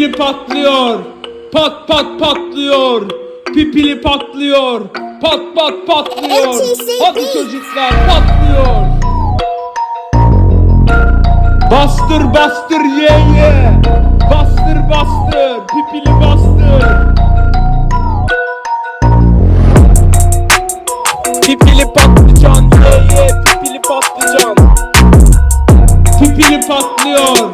Pipili patlıyor. Pat pat patlıyor. Pipili patlıyor. Pat pat patlıyor. Hadi çocuklar patlıyor. Bastır bastır ye ye. Bastır bastır. Pipili bastır. Pipili patlıcan ye ye. Pipili patlıcan. Pipili patlıyor.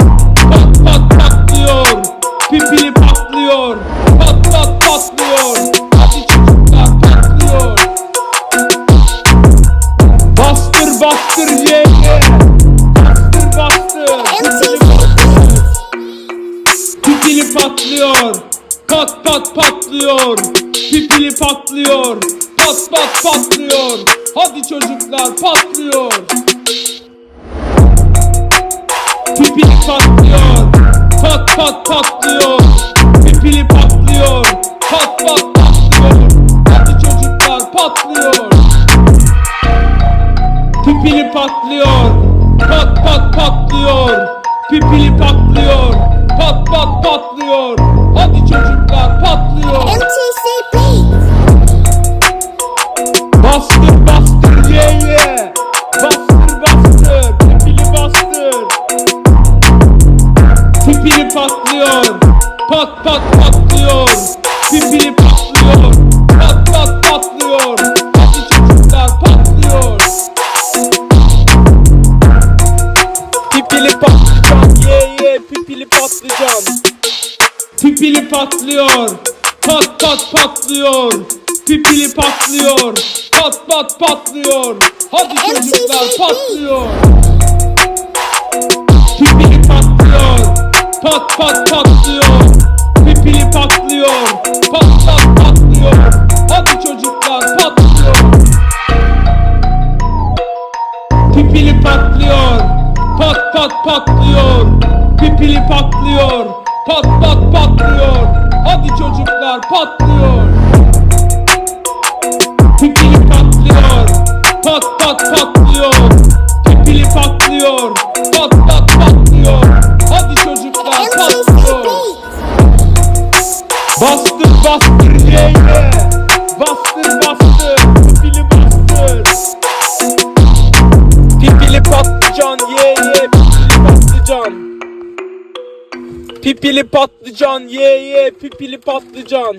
Patlıyor. Pat pat patlıyor. Pipili patlıyor. Pat pat patlıyor. Hadi çocuklar patlıyor. Pipili patlıyor. Pat pat patlıyor. Pipili patlıyor. Pat pat patlıyor. Hadi çocuklar patlıyor. Pipili patlıyor. Pat pat patlıyor. Pipili patlıyor. Pat pat patlıyor. Hadi çocuklar patlıyor. MTCP. Bastır bastır ye ye. Bastır bastır. Pipili bastır. Pipili patlıyor. Pat pat patlıyor. Pipili patlıyor. Pat pat patlıyor. Hadi çocuklar patlıyor. Pipili patlıcan ye ye pipili patlıcan. Pipili patlıyor. Pat pat patlıyor. Pipili patlıyor. Pat pat patlıyor. Hadi çocuklar MTCP. patlıyor. Pipili patlıyor. Pat pat patlıyor. Pipili patlıyor. Pat pat patlıyor. Hadi çocuklar patlıyor. Pipili patlıyor. Pat pat patlıyor. Pipili patlıyor. Pat pat patlıyor. Hadi çocuklar patlıyor. Pipili patlıyor. Pat pat patlıyor. Pipili patlıyor. Pat pat patlıyor. Hadi çocuklar patlıyor. Bastır bastır ye ye. Bastır bastır. Pipili bastır. Pipili patlıcan Pipili patlıcan ye ye. Pipili patlıcan.